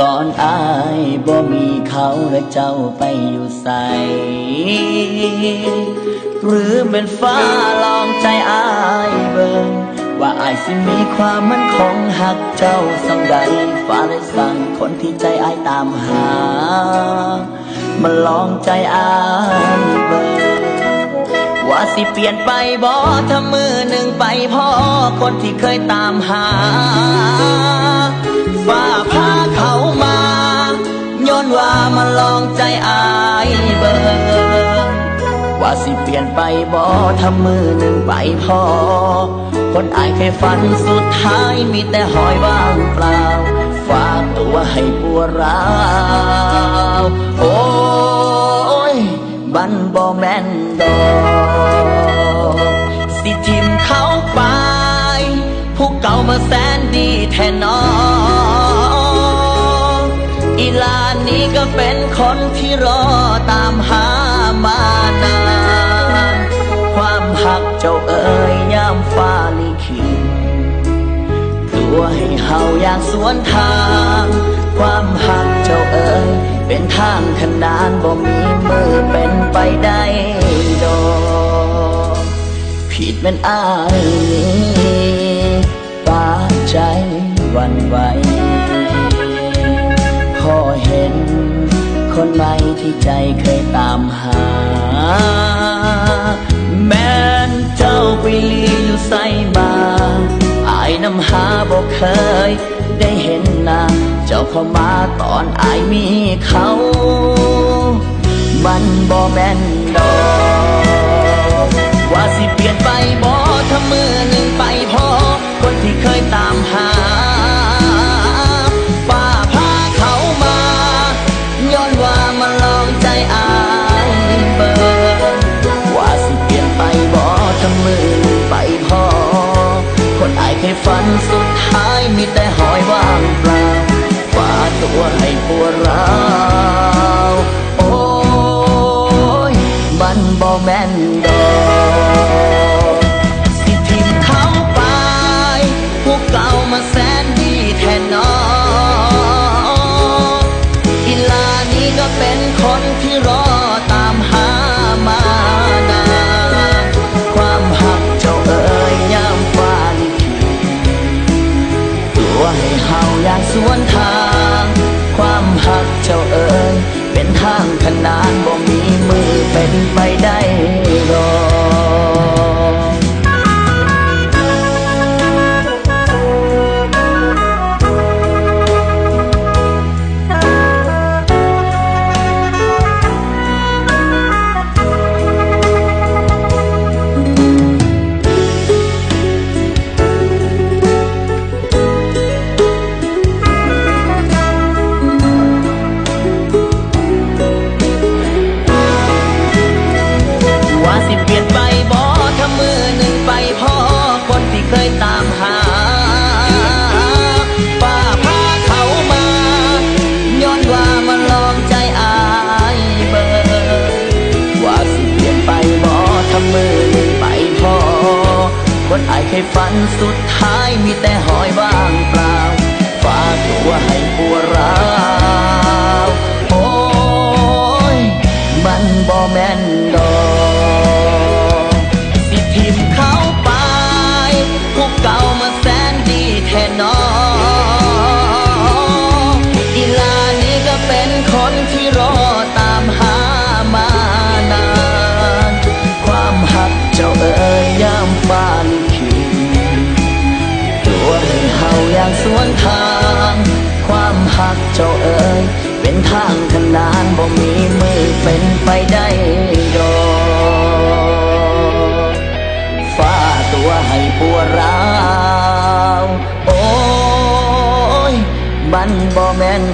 ตอนอายบ่มีเขาและเจ้าไปอยู่ใส หรือเป็นฟ้าลองใจอายเบิ่งว่าอายสิมีความมั่นคงหักเจ้าสังใดฟ้าเลยสั่งคนที่ใจอายตามหา มาลองใจอายเบิ่งว่าสิเปลี่ยนไปบ่ถ้ามือหนึ่งไปพ่อคนที่เคยตามหา ฟ้าพาเขา ว่าสิเปลี่ยนไปบ่ทำมือหนึ่งไปพอ คนอายเคยฝันสุดท้ายมีแต่หอยว่างเปล่า ฝากตัวให้ปวดร้าวโอ้ยบันบ่แม่นดอกสิทิมเขาไป ผู้เก่ามาแสนดีแทนน้อง นี้ก็เป็นคนที่รอตามหามานาน ความหักเจ้าเอ๋ยยามฟ้าลิขิตตัวให้เฮาอยากสวนทาง ความหักเจ้าเอ๋ยเป็นทางขนานบ่มีมือเป็นไปได้ดอกผิดเป็นอายปาใจหวันไหว คนใหม่ที่ใจเคยตามหา แม้นเจ้าไปลีอยู่ใส่มาอายนำหาบอกเคย ได้เห็นหน้าเจ้าเข้ามาตอนอายมีเขา มันบ่แม่นดอก ฝันสุดท้ายมีแต่หอยว่างเปล่าฝาตัวให้ปวดร้าวโอ้ยมันบ่แม่นดอกสิทิมเขาไปพวกเก่ามาแสนดีแทนน้องอีลานี้ก็เป็นคนที่รอ ให้เฮาอยากสวนทาง ความหักเจ้าเอ๋ยเป็นทางขนานบ่มีมือเป็นไปได้ ฝันสุดท้ายมีแต่ห เป็นทางขนานบ่มีมือเป็นไปได้ดอกฟ้าตัวให้ปวร้าวโอ้ยบันบ่แม่น